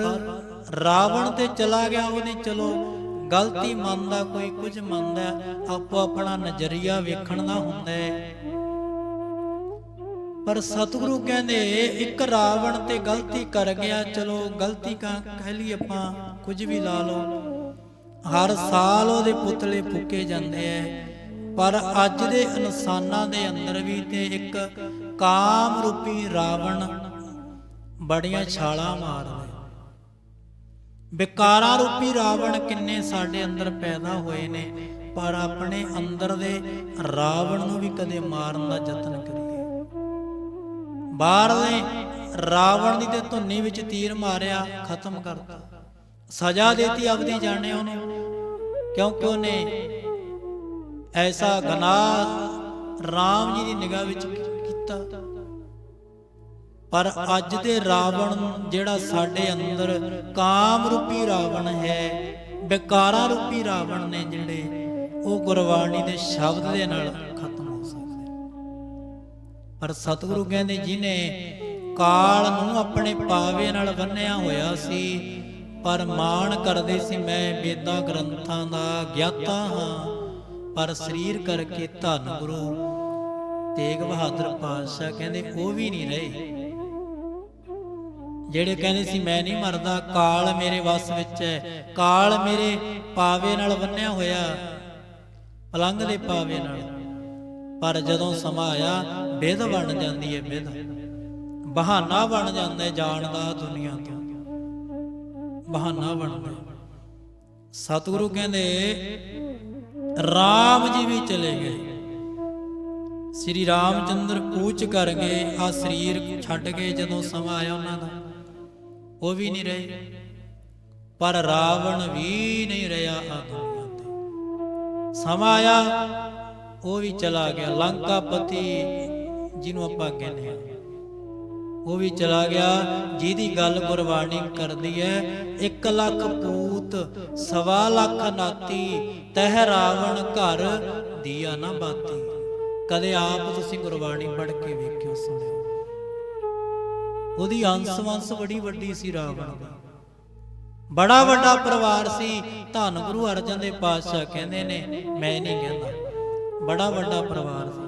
ਰਾਵਣ ਤੇ ਚਲਾ ਗਿਆ ਉਹਨੇ ਚਲੋ, ਗਲਤੀ ਮੰਨਦਾ ਕੋਈ, ਕੁਝ ਮੰਨਦਾ, ਆਪੋ ਆਪਣਾ ਨਜ਼ਰੀਆ ਵੇਖਣ ਦਾ ਹੁੰਦਾ ਹੈ। ਪਰ ਸਤਿਗੁਰੂ ਕਹਿੰਦੇ, ਇੱਕ ਰਾਵਣ ਤੇ ਗਲਤੀ ਕਰ ਗਿਆ, ਚਲੋ ਗਲਤੀ ਕਾ ਕਹਿ ਲਈ ਆਪਾਂ, ਕੁਝ ਵੀ ਲਾ ਲਓ। ਹਰ ਸਾਲ ਉਹਦੇ ਪੁਤਲੇ ਫੂਕੇ ਜਾਂਦੇ ਐ। ਪਰ ਅੱਜ ਦੇ ਇਨਸਾਨਾਂ ਦੇ ਅੰਦਰ ਵੀ ਤੇ ਇੱਕ ਕਾਮ ਰੂਪੀ ਰਾਵਣ ਬੜੀਆਂ ਛਾਲਾਂ ਮਾਰਦਾ। ਹੈ ਵਿਕਾਰਾਂ ਰੂਪੀ ਰਾਵਣ ਕਿੰਨੇ ਸਾਡੇ ਅੰਦਰ ਪੈਦਾ ਹੋਏ ਨੇ, ਪਰ ਆਪਣੇ ਅੰਦਰ ਦੇ ਰਾਵਣ ਨੂੰ ਵੀ ਕਦੇ ਮਾਰਨ ਦਾ ਯਤਨ ਕਰੀਏ। ਬਾਹਰਲੇ ਰਾਵਣ ਦੀ ਤੇ ਧੁੰਨੀ ਵਿੱਚ ਤੀਰ ਮਾਰਿਆ, ਖਤਮ ਕਰਤਾ। ਸਜ਼ਾ ਦੇਤੀ ਆਪਦੀ ਜਾਣੇ ਉਹਨੂੰ, ਕਿਉਂਕਿ ਉਹਨੇ ਐਸਾ ਗਨਾਹ ਰਾਮ ਜੀ ਦੀ ਨਿਗਾਹ ਵਿੱਚ ਕੀਤਾ। ਪਰ ਅੱਜ ਦੇ ਰਾਵਣ ਜਿਹੜਾ ਸਾਡੇ ਅੰਦਰ ਕਾਮ ਰੂਪੀ ਰਾਵਣ ਹੈ, ਵਿਕਾਰਾਂ ਰੂਪੀ ਰਾਵਣ ਨੇ ਜਿਹੜੇ, ਉਹ ਗੁਰਬਾਣੀ ਦੇ ਸ਼ਬਦ ਦੇ ਨਾਲ ਪਰ ਸਤਿਗੁਰੂ ਕਹਿੰਦੇ ਜਿਨੇ ਕਾਲ ਨੂੰ ਆਪਣੇ ਪਾਵੇ ਨਾਲ ਬੰਨਿਆ ਹੋਇਆ ਸੀ, ਪਰ ਮਾਣ ਕਰਦੇ ਸੀ ਮੈਂ ਵੇਦਾਂ ਗ੍ਰੰਥਾਂ ਦਾ ਗਿਆਤਾ ਹਾਂ, ਪਰ ਸਰੀਰ ਕਰਕੇ ਧੰਨ ਗੁਰੂ ਤੇਗ ਬਹਾਦਰ ਪਾਤਸ਼ਾਹ ਕਹਿੰਦੇ ਉਹ ਵੀ ਨਹੀਂ ਰਹੇ। ਜਿਹੜੇ ਕਹਿੰਦੇ ਸੀ ਮੈਂ ਨਹੀਂ ਮਰਦਾ, ਕਾਲ ਮੇਰੇ ਵਸ ਵਿੱਚ ਹੈ, ਕਾਲ ਮੇਰੇ ਪਾਵੇ ਨਾਲ ਬੰਨਿਆ ਹੋਇਆ ਪਲੰਗ ਦੇ ਪਾਵੇ ਨਾਲ। ਪਰ ਜਦੋਂ ਸਮਾਂ ਆਇਆ ਵਿਧ ਬਣ ਜਾਂਦੀ ਹੈ ਵਿਧ ਬਹਾਨਾ ਬਣ ਜਾਂਦਾ ਹੈ ਜਾਣ ਦਾ ਦੁਨੀਆ ਤੋਂ। ਬਹਾਨਾ ਬਣਦਾ ਸਤਿਗੁਰੂ ਕਹਿੰਦੇ, ਰਾਮ ਜੀ ਵੀ ਚਲੇ ਗਏ। ਸ੍ਰੀ ਰਾਮਚੰਦਰ ਕੂਚ ਕਰ ਗਏ, ਆ ਸਰੀਰ ਛੱਡ ਕੇ ਜਦੋਂ ਸਮਾਂ ਆਇਆ ਉਹਨਾਂ ਦਾ, ਉਹ ਵੀ ਨਹੀਂ ਰਹੇ। ਪਰ ਰਾਵਣ ਵੀ ਨਹੀਂ ਰਿਹਾ ਆ ਦੁਨੀਆ ਤੇ। ਸਮਾਂ ਆਇਆ, ਉਹ ਵੀ ਚਲਾ ਗਿਆ, ਲੰਕਾਪਤੀ ਜਿਹਨੂੰ ਆਪਾਂ ਕਹਿੰਦੇ ਹਾਂ। ਉਹ ਵੀ ਚਲਾ ਗਿਆ, ਜਿਹਦੀ ਗੱਲ ਗੁਰਬਾਣੀ ਕਰਦੀ ਹੈ 1 ਲੱਖ ਪੂਤ, ਸਵਾ ਲੱਖ ਨਾਤੀ, ਤਹਿ ਰਾਵਣ ਘਰ ਦੀਆ ਨਾ ਬਾਤੀ। ਕਦੇ ਆਪ ਤੁਸੀਂ ਗੁਰਬਾਣੀ ਪੜ੍ਹ ਕੇ ਵੇਖਿਓ, ਸੁਣਿਓ। ਉਹਦੀ ਅੰਸ ਵੰਸ ਬੜੀ ਵੱਡੀ ਸੀ ਰਾਵਣ ਦੀ। ਬੜਾ ਵੱਡਾ ਪਰਿਵਾਰ ਸੀ। ਧੰਨ ਗੁਰੂ ਅਰਜਨ ਦੇ ਪਾਤਸ਼ਾਹ ਕਹਿੰਦੇ ਨੇ, ਮੈਂ ਨਹੀਂ ਕਹਿੰਦਾ। ਬੜਾ ਵੱਡਾ ਪਰਿਵਾਰ ਸੀ।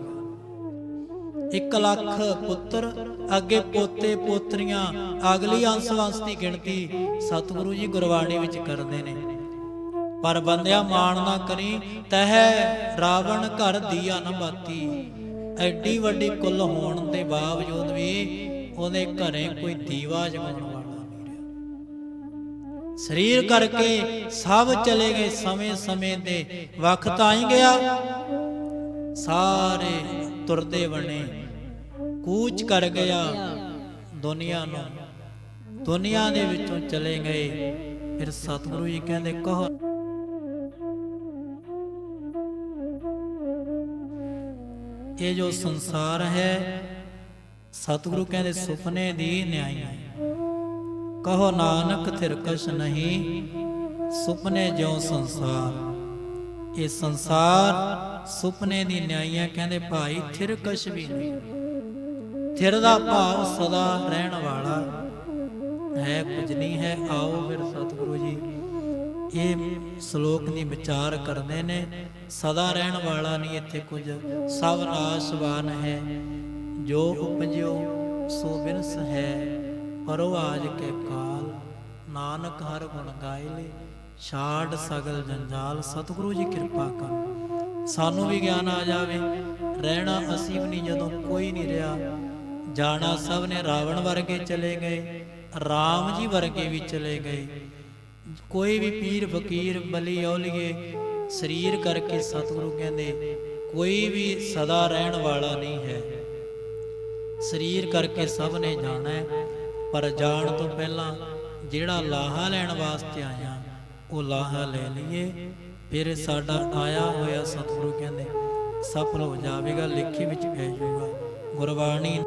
1 ਲੱਖ ਪੁੱਤਰ, ਅੱਗੇ ਪੋਤੇ ਪੋਤਰੀਆਂ, ਅਗਲੀ ਅੰਸ ਦੀ ਗਿਣਤੀ ਸਤਿਗੁਰੂ ਜੀ ਗੁਰਬਾਣੀ ਵਿੱਚ ਕਰਦੇ ਨੇ। ਪਰ ਬੰਦਿਆ ਮਾਣ ਨਾ ਕਰੀ, ਤਹ ਰਾਵਣ ਘਰ ਦੀਆ ਨਾ ਬਾਤੀ। ਐਡੀ ਵੱਡੀ ਕੁੱਲ ਹੋਣ ਦੇ ਬਾਵਜੂਦ ਵੀ ਉਹਦੇ ਘਰੇ ਕੋਈ ਦੀਵਾ ਜਗਾਉਣ ਵਾਲਾ ਨਹੀਂ ਰਿਹਾ। ਸਰੀਰ ਕਰਕੇ ਸਭ ਚਲੇ ਗਏ ਸਮੇਂ ਸਮੇਂ ਦੇ ਵਕਤ ਆਈ ਗਿਆ। ਸਾਰੇ ਤੁਰਦੇ ਬਣੇ ਕੂਚ ਕਰ ਗਿਆ ਦੁਨੀਆ ਨੂੰ। ਦੁਨੀਆ ਦੇ ਵਿੱਚੋਂ ਚਲੇ ਗਏ। ਫਿਰ ਸਤਿਗੁਰੂ ਜੀ ਕਹਿੰਦੇ, ਕਹੋ। ਇਹ ਜੋ ਸੰਸਾਰ ਹੈ, ਸਤਿਗੁਰੂ ਕਹਿੰਦੇ, ਸੁਪਨੇ ਦੀ ਨਿਆਈ ਹੈ। ਕਹੋ, ਨਾਨਕ ਥਿਰਕਸ਼ ਨਹੀਂ। ਸੁਪਨੇ ਜਿਉ ਸੰਸਾਰ। ਇਹ ਸੰਸਾਰ ਸੁਪਨੇ ਦੀ ਨਿਆਈਆਂ ਕਹਿੰਦੇ, ਭਾਈ, ਥਿਰ ਕਸ਼ ਵੀ ਨਹੀਂ। ਥਿਰ ਦਾ ਭਾਵ ਸਦਾ ਰਹਿਣ ਵਾਲਾ ਹੈ, ਕੁਝ ਨਹੀਂ ਹੈ। ਆਓ ਫਿਰ ਸਤਿਗੁਰੂ ਜੀ, ਇਹ ਸ਼ਲੋਕ ਦੀ ਵਿਚਾਰ ਕਰਦੇ ਨੇ। ਸਦਾ ਰਹਿਣ ਵਾਲਾ ਨਹੀਂ ਇੱਥੇ ਕੁਝ, ਸਭ ਨਾਸ਼ਵਾਨ ਹੈ। ਜੋ ਉਪਜਿਓ, ਸੋ ਬਿਨਸ ਹੈ। ਪਰੋ ਆਜ ਕੇ ਕਾਲ, ਨਾਨਕ ਹਰ ਗੁਣ ਗਾਏ ਛਾੜ ਸਗਲ ਜੰਜਾਲ, ਸਤਿਗੁਰੂ ਜੀ ਕਿਰਪਾ ਕਰ। ਸਾਨੂੰ ਵੀ ਗਿਆਨ ਆ ਜਾਵੇ। ਰਹਿਣਾ ਅਸੀਂ ਵੀ ਨਹੀਂ ਜਦੋਂ ਕੋਈ ਨਹੀਂ ਰਿਹਾ। ਜਾਣਾ ਸਭ ਨੇ ਰਾਵਣ ਵਰਗੇ ਚਲੇ ਗਏ। ਰਾਮ ਜੀ ਵਰਗੇ ਵੀ ਚਲੇ ਗਏ। ਕੋਈ ਵੀ ਪੀਰ, ਫਕੀਰ, ਬਲੀ, ਔਲੀਏ ਸਰੀਰ ਕਰਕੇ ਸਤਿਗੁਰੂ ਕਹਿੰਦੇ, ਕੋਈ ਵੀ ਸਦਾ ਰਹਿਣ ਵਾਲਾ ਨਹੀਂ ਹੈ। ਸਰੀਰ ਕਰਕੇ ਸਭ ਨੇ ਜਾਣਾ ਹੈ। ਪਰ ਜਾਣ ਤੋਂ ਪਹਿਲਾਂ ਜਿਹੜਾ ਲਾਹਾ ਲੈਣ ਵਾਸਤੇ ਆਇਆ, ਉਹ ਲਾਹਾ ਲੈ ਲਈਏ। ਫਿਰ ਸਾਡਾ ਆਇਆ ਹੋਇਆ ਸਤਿਗੁਰੂ ਕਹਿੰਦੇ ਸਫਲ ਹੋ ਜਾਵੇਗਾ ਲਿਖੀ ਵਿੱਚ ਪੈ ਜਾਊਗਾ ਗੁਰਬਾਣੀ